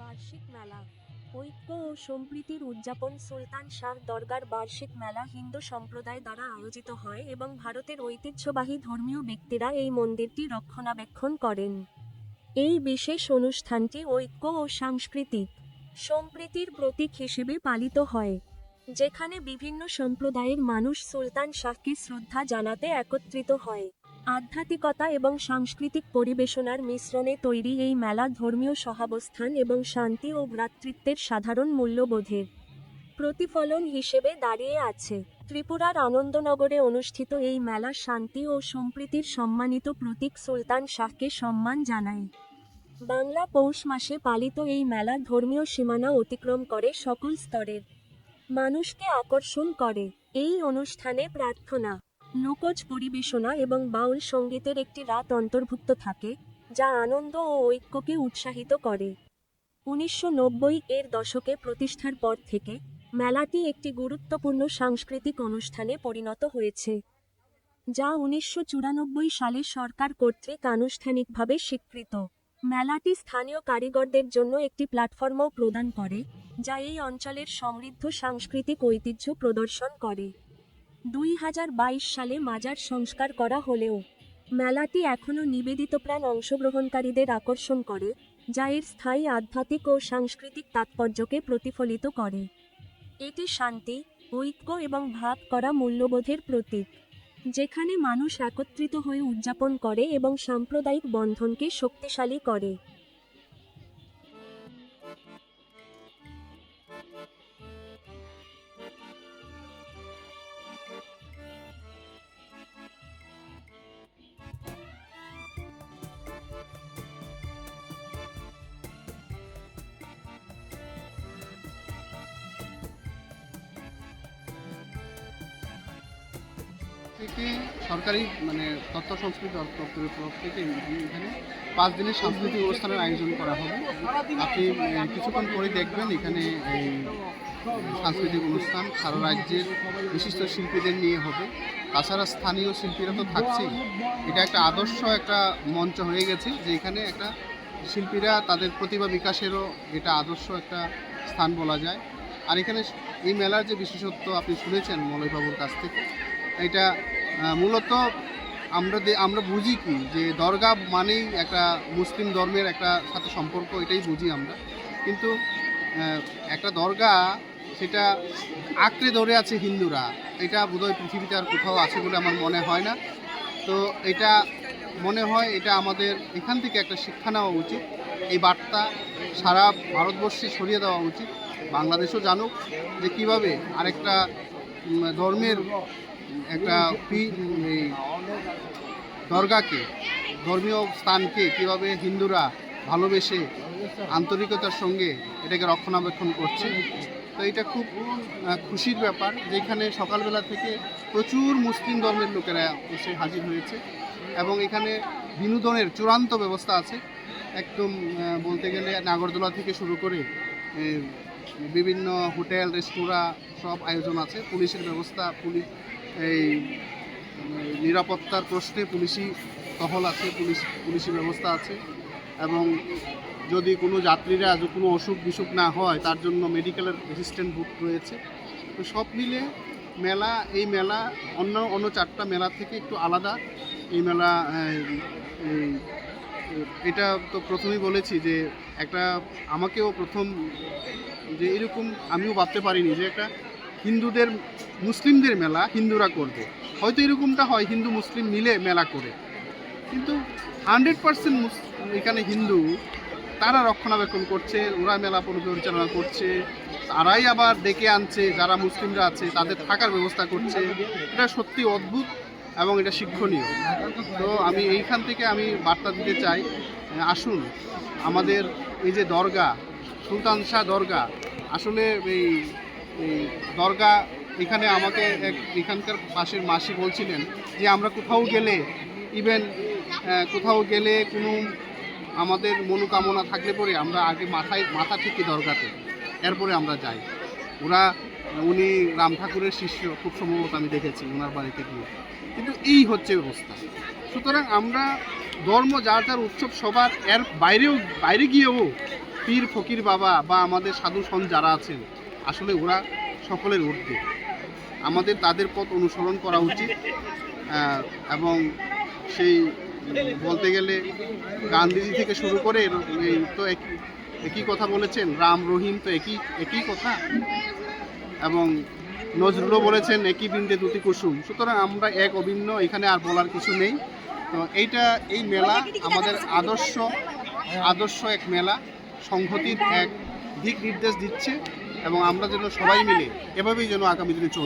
বার্ষিক মেলা। ঐক্য ও সম্প্রীতির উদযাপন সুলতান শাহ দরগার বার্ষিক মেলা হিন্দু সম্প্রদায় দ্বারা আয়োজিত হয় এবং ভারতের ঐতিহ্যবাহী ধর্মীয় ব্যক্তিরা এই মন্দিরটি রক্ষণাবেক্ষণ করেন। এই বিশেষ অনুষ্ঠানটি ঐক্য ও সাংস্কৃতিক, সম্প্রীতির প্রতীক হিসেবে পালিত হয়, যেখানে বিভিন্ন সম্প্রদায়ের মানুষ সুলতান শাহকে শ্রদ্ধা জানাতে একত্রিত হয়। আধ্যাত্মিকতা এবং সাংস্কৃতিক পরিবেশনার মিশ্রণে তৈরি এই মেলা ধর্মীয় সহাবস্থান এবং শান্তি ও ভ্রাতৃত্বের সাধারণ মূল্যবোধের প্রতিফলন হিসেবে দাঁড়িয়ে আছে। ত্রিপুরার আনন্দনগরে অনুষ্ঠিত এই মেলা শান্তি ও সম্প্রীতির সম্মানিত প্রতীক সুলতান শাহকে সম্মান জানায়। বাংলা পৌষ মাসে পালিত এই মেলা ধর্মীয় সীমানা অতিক্রম করে সকল স্তরের মানুষকে আকর্ষণ করে। এই অনুষ্ঠানে প্রার্থনা লোকজ পরিবেশনা এবং বাউল সঙ্গীতের একটি রাত অন্তর্ভুক্ত থাকে, যা আনন্দ ও ঐক্যকে উৎসাহিত করে। উনিশশো নব্বই এর দশকে প্রতিষ্ঠার পর থেকে, মেলাটি একটি গুরুত্বপূর্ণ সাংস্কৃতিক অনুষ্ঠানে পরিণত হয়েছে, যা উনিশশো চুরানব্বই সালে সরকার কর্তৃক আনুষ্ঠানিকভাবে স্বীকৃত। মেলাটি স্থানীয় কারিগরদের জন্য একটি প্ল্যাটফর্মও প্রদান করে, যা এই অঞ্চলের সমৃদ্ধ সাংস্কৃতিক ঐতিহ্য প্রদর্শন করে। দুই হাজার বাইশ সালে মাজার সংস্কার করা হলেও মেলাটি এখনও নিবেদিত প্রাণ অংশগ্রহণকারীদের আকর্ষণ করে, যা এর স্থায়ী আধ্যাত্মিক ও সাংস্কৃতিক তাৎপর্যকে প্রতিফলিত করে। এটি শান্তি, ঐক্য এবং ভাব করা মূল্যবোধের প্রতীক, যেখানে মানুষ একত্রিত হয়ে উদযাপন করে এবং সাম্প্রদায়িক বন্ধনকে শক্তিশালী করে। থেকে সরকারি মানে তথ্য সংস্কৃতি দপ্তরের তরফ থেকে এখানে পাঁচ দিনের সাংস্কৃতিক অনুষ্ঠানের আয়োজন করা হবে। আপনি কিছুক্ষণ পরে দেখবেন এখানে এই সাংস্কৃতিক অনুষ্ঠান সারা রাজ্যের বিশিষ্ট শিল্পীদের নিয়ে হবে। তাছাড়া স্থানীয় শিল্পীরা তো থাকছেই। এটা একটা আদর্শ একটা মঞ্চ হয়ে গেছে যে এখানে একটা শিল্পীরা তাদের প্রতিভা বিকাশেরও এটা আদর্শ একটা স্থান বলা যায়। আর এখানে এই মেলার যে বিশেষত্ব আপনি শুনেছেন মলয়বাবুর কাছ থেকে এটা মূলত আমরা আমরা বুঝি কি, যে দরগা মানেই একটা মুসলিম ধর্মের একটা সাথে সম্পর্ক, এটাই বুঝি আমরা। কিন্তু একটা দরগা সেটা আঁকড়ে ধরে আছে হিন্দুরা। এটা বোধহয় পৃথিবীতে আর কোথাও আছে বলে আমার মনে হয় না। তো এটা মনে হয় এটা আমাদের এখান থেকে একটা শিক্ষা নেওয়া উচিত। এই বার্তা সারা ভারতবর্ষে ছড়িয়ে দেওয়া উচিত। বাংলাদেশও জানুক যে কীভাবে আরেকটা ধর্মের একটা দরগাকে, ধর্মীয় স্থানকে কীভাবে হিন্দুরা ভালোবেসে আন্তরিকতার সঙ্গে এটাকে রক্ষণাবেক্ষণ করছে। তো এটা খুব খুশির ব্যাপার যেখানে সকালবেলা থেকে প্রচুর মুসলিম ধর্মের লোকেরা এসে হাজির হয়েছে এবং এখানে বিনোদনের চূড়ান্ত ব্যবস্থা আছে। একদম বলতে গেলে নাগরদোলা থেকে শুরু করে বিভিন্ন হোটেল, রেস্তোরাঁ সব আয়োজন আছে। পুলিশের ব্যবস্থা, পুলিশ এই নিরাপত্তার প্রশ্নে পুলিশি টহল আছে, পুলিশ, পুলিশি ব্যবস্থা আছে এবং যদি কোনো যাত্রীরা কোনো অসুখ বিসুখ না হয়, তার জন্য মেডিকেলের অ্যাসিস্ট্যান্ট বুক রয়েছে। তো সব মিলে মেলা, এই মেলা অন্য অন্য চারটা মেলা থেকে একটু আলাদা। এই মেলা এটা তো প্রথমেই বলেছি যে একটা আমাকেও প্রথম যে এরকম আমিও ভাবতে পারিনি যে একটা হিন্দুদের, মুসলিমদের মেলা হিন্দুরা করবে। হয়তো এরকমটা হয়, হিন্দু, মুসলিম মিলে মেলা করে। কিন্তু হান্ড্রেড পার্সেন্ট এখানে হিন্দু, তারা রক্ষণাবেক্ষণ করছে, ওরা মেলা পরিচালনা করছে, তারাই আবার ডেকে আনছে, যারা মুসলিমরা আছে, তাদের থাকার ব্যবস্থা করছে। এটা সত্যি অদ্ভুত এবং এটা শিক্ষণীয়। তো আমি এইখান থেকে আমি বার্তা দিতে চাই, আসুন, আমাদের এই যে দরগা, সুলতান শাহ দরগা, আসলে এই এই দরগা এখানে আমাকে এক এখানকার পাশের মাসি বলছিলেন যে আমরা কোথাও গেলে ইভেন কোথাও গেলে কোনো আমাদের মনোকামনা থাকলে পরে আমরা আগে মাথায়, মাথা ঠিকই দরগাতে। এরপরে আমরা যাই। ওরা, উনি রাম ঠাকুরের শিষ্য, খুব সম্ভবত আমি দেখেছি ওনার বাড়িতে গিয়ে। কিন্তু এই হচ্ছে অবস্থা। সুতরাং আমরা ধর্ম, যার যার উৎসব, সবার এর বাইরেও, বাইরে গিয়েও পীর ফকির বাবা বা আমাদের সাধু সন যারা আছেন আসলে ওরা সকলের ঊর্ধ্বে। আমাদের তাদের পথ অনুসরণ করা উচিত এবং সেই বলতে গেলে গান্ধীজি থেকে শুরু করে তো একই কথা বলেছেন, রাম, রহিম তো একই একই কথা। এবং নজরুলও বলেছেন, একই বৃন্দে দুটি কুসুম। সুতরাং আমরা এক অভিন্ন, এখানে আর বলার কিছু নেই। তো এইটা, এই মেলা আমাদের আদর্শ আদর্শ এক মেলা, সংহতির এক দিক নির্দেশ দিচ্ছে। এবং আমরা যেন সবাই মিলে এভাবেই যেন আগামী দিনে চলতে